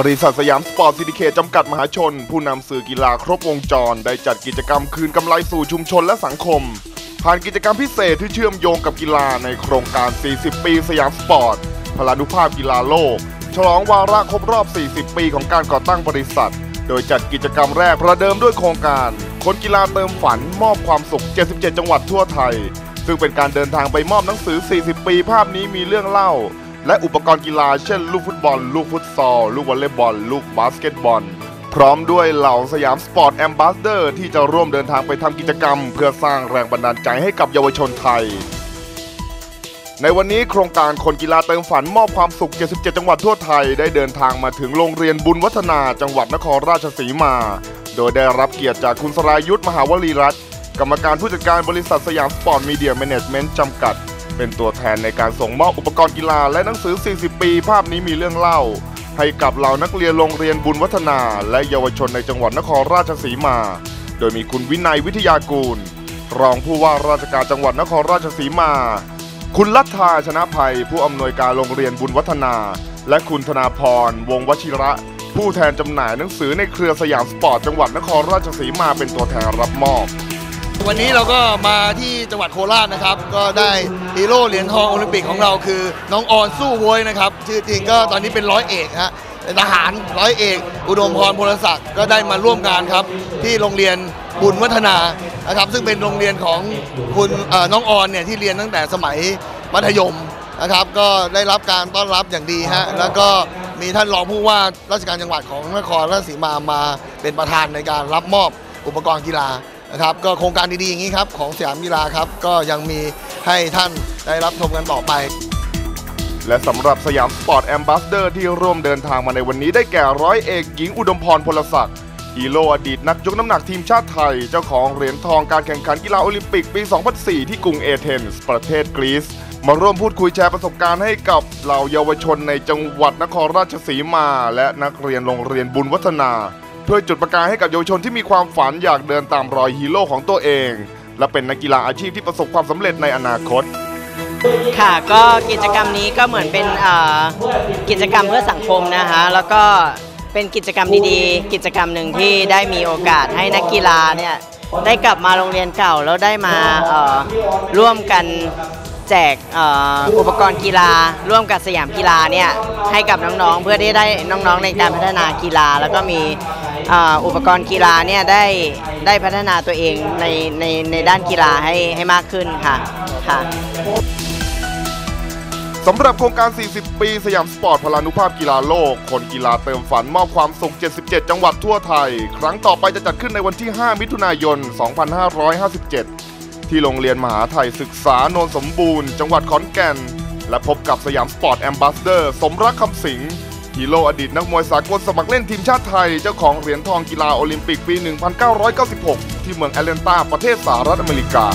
บริษัทสยามสปอร์ตซิติเคจำกัดมหาชน ผู้นำสื่อกีฬาครบวงจร ได้จัดกิจกรรมคืนกำไรสู่ชุมชนและสังคม ผ่านกิจกรรมพิเศษที่เชื่อมโยงกับกีฬาในโครงการ 40 ปีสยามสปอร์ต พลานุภาพกีฬาโลก ฉลองวาระครบรอบ 40 ปีของการก่อตั้งบริษัท โดยจัดกิจกรรมแรกประเดิมด้วยโครงการ คนกีฬาเติมฝันมอบความสุข 77 จังหวัดทั่วไทย ซึ่งเป็นการเดินทางไปมอบหนังสือ 40 ปีภาพนี้มีเรื่องเล่า และอุปกรณ์กีฬาเช่นลูกฟุตบอล ลูกฟุตซอล ลูกวอลเลย์บอล ลูกบาสเกตบอล พร้อมด้วยเหล่าสยามสปอร์ตแอมบาสเดอร์ที่จะร่วมเดินทางไปทำกิจกรรม เพื่อสร้างแรงบันดาลใจให้กับเยาวชนไทย ในวันนี้โครงการคนกีฬาเติมฝันมอบความสุข 77 จังหวัดทั่วไทย ได้เดินทางมาถึงโรงเรียนบุญวัฒนาจังหวัดนครราชสีมา โดยได้รับเกียรติจากคุณสรายุทธมหาวลีรัตน์กรรมการผู้จัดการบริษัทสยามสปอร์ตมีเดียแมネจเมนต์จำกัด เป็นตัวแทนในการส่งมอบอุปกรณ์กีฬาและหนังสือ 40 ปี ภาพนี้มีเรื่องเล่า ให้กับเหล่านักเรียนโรงเรียนบุญวัฒนา และเยาวชนในจังหวัดนครราชสีมา โดยมีคุณวินัยวิทยากูล รองผู้ว่าราชการจังหวัดนครราชสีมา คุณลัทธาชนะภัย ผู้อำนวยการโรงเรียนบุญวัฒนา และคุณธนาพร วงวชิระ ผู้แทนจำหน่ายหนังสือในเครือสยามสปอร์ตจังหวัดนครราชสีมาเป็นตัวแทนรับมอบ วันนี้เราก็มาที่จังหวัดโคราชนะครับ ก็ได้ฮีโร่เหรียญทองโอลิมปิกของเราคือ น้องออนสู้โวยนะครับ ชื่อจริงก็ตอนนี้เป็นร้อยเอกฮะเป็นทหารร้อยเอก อุดมพรพลศักดิ์ก็ได้มาร่วมงานครับ ที่โรงเรียนบุญวัฒนานะครับ ซึ่งเป็นโรงเรียนของคุณน้องออนเนี่ยที่เรียนตั้งแต่สมัยมัธยมนะครับ ก็ได้รับการต้อนรับอย่างดีฮะแล้วก็มีท่านรองผู้ว่าราชการจังหวัดของนครราชสีมามาเป็นประธานในการรับมอบอุปกรณ์กีฬา นะครับก็โครงการดีๆอย่างนี้ครับของสยามกีฬาครับก็ยังมีให้ท่านได้รับชมกันต่อไป และสำหรับสยามสปอร์ตแอมบาสเดอร์ที่ร่วมเดินทางมาในวันนี้ได้แก่ร้อยเอกหญิงอุดมพรพลศักดิ์ฮีโร่อดีตนักยกน้ำหนักทีมชาติไทย เจ้าของเหรียญทองการแข่งขันกีฬาโอลิมปิกปี 2004 ที่กรุงเอเธนส์ประเทศกรีซมาร่วมพูดคุยแชร์ประสบการณ์ให้กับเหล่าเยาวชนในจังหวัดนครราชสีมา และนักเรียนโรงเรียนบุญวัฒนา เพื่อจุดประกายให้กับเยาวชนที่มีความฝันอยากเดินตามรอยฮีโร่ของตัวเอง และเป็นนักกีฬาอาชีพที่ประสบความสำเร็จในอนาคต ค่ะก็กิจกรรมนี้ก็เหมือนเป็นเอ่อกิจกรรมเพื่อสังคมนะคะแล้วก็เป็นกิจกรรมดีๆ กิจกรรมหนึ่งที่ได้มีโอกาสให้นักกีฬาเนี่ยได้กลับมาโรงเรียนเก่าแล้วได้มาเอ่อร่วมกันแจกเอ่ออุปกรณ์กีฬา ร่วมกับสยามกีฬาเนี่ยให้กับน้องๆเพื่อที่ได้น้องๆในการพัฒนากีฬา แล้วก็มี อุปกรณ์กีฬาเนี่ยได้ได้พัฒนาตัวเองในในในด้านกีฬาให้ให้มากขึ้นค่ะค่ะสำหรับโครงการ 40 ปี สยามสปอร์ตพลานุภาพกีฬาโลก คนกีฬาเติมฝันมอบความสุข 77 จังหวัดทั่วไทย ครั้งต่อไปจะจัดขึ้นในวันที่ 5 มิถุนายน 2557 ที่โรงเรียนมหาไทยศึกษาโนนสมบูรณ์ จังหวัดขอนแก่น และพบกับสยามสปอร์ตแอมบาสเดอร์ สมรักคำสิงห์ ฮีโร่อดีตนักมวยสากลสมัครเล่นทีมชาติไทย เจ้าของเหรียญทองกีฬาโอลิมปิกปี 1996 ที่เมืองแอตแลนตาประเทศสหรัฐอเมริกา